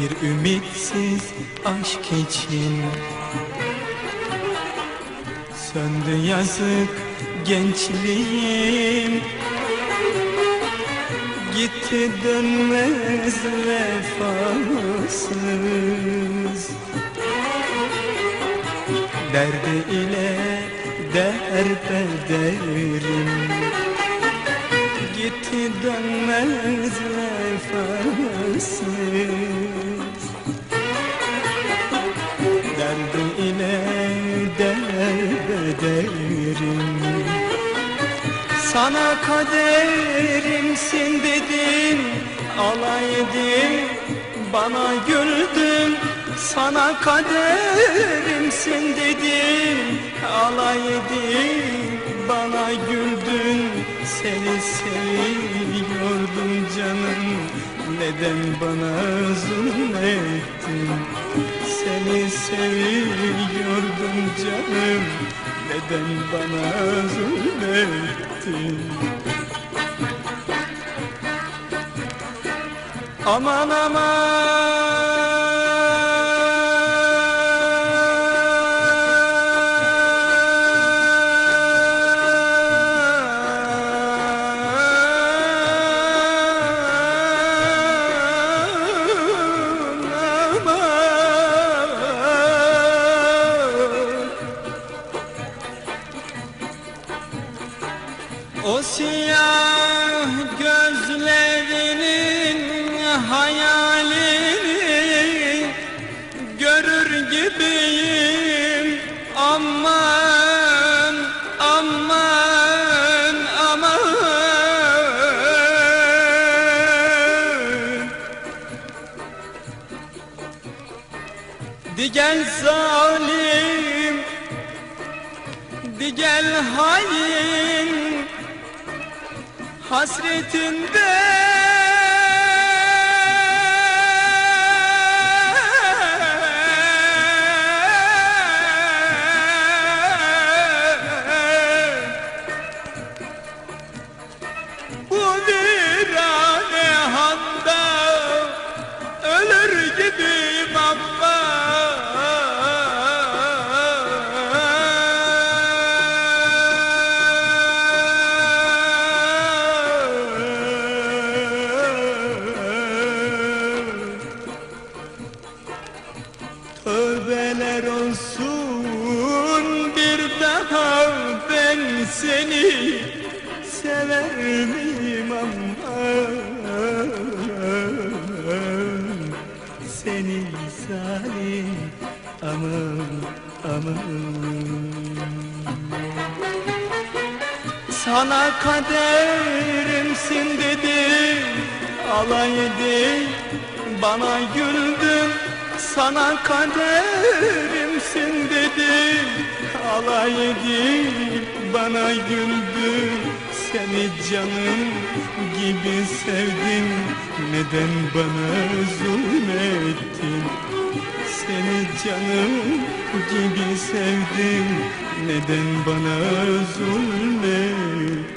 Bir ümitsiz aşk için. Söndü yazık gençliğim. Gitti dönmez vefasız. Derdi ile derbederim Gitti dönmez vefasız. Derdi ile derbederim Sana kaderimsin dedim Alaydım bana güldün. Sana kaderimsin dedim Alaydım bana güldün Seni seviyordum canım. Neden bana zulmettin? Seni seviyordum canım. Neden bana zulmettin? Aman aman Siyah gözlerinin hayalini görür gibiyim. Aman aman aman. Digel zalim Digel hain Hasretinde seni sever miyim aman Seni zalim aman aman sana kaderimsin dedim Alaydı bana güldün Sana kaderimsin dedim Alaydı bana güldün Seni canım gibi sevdim. Neden bana zulmettin? Seni canım gibi sevdim. Neden bana zulmettin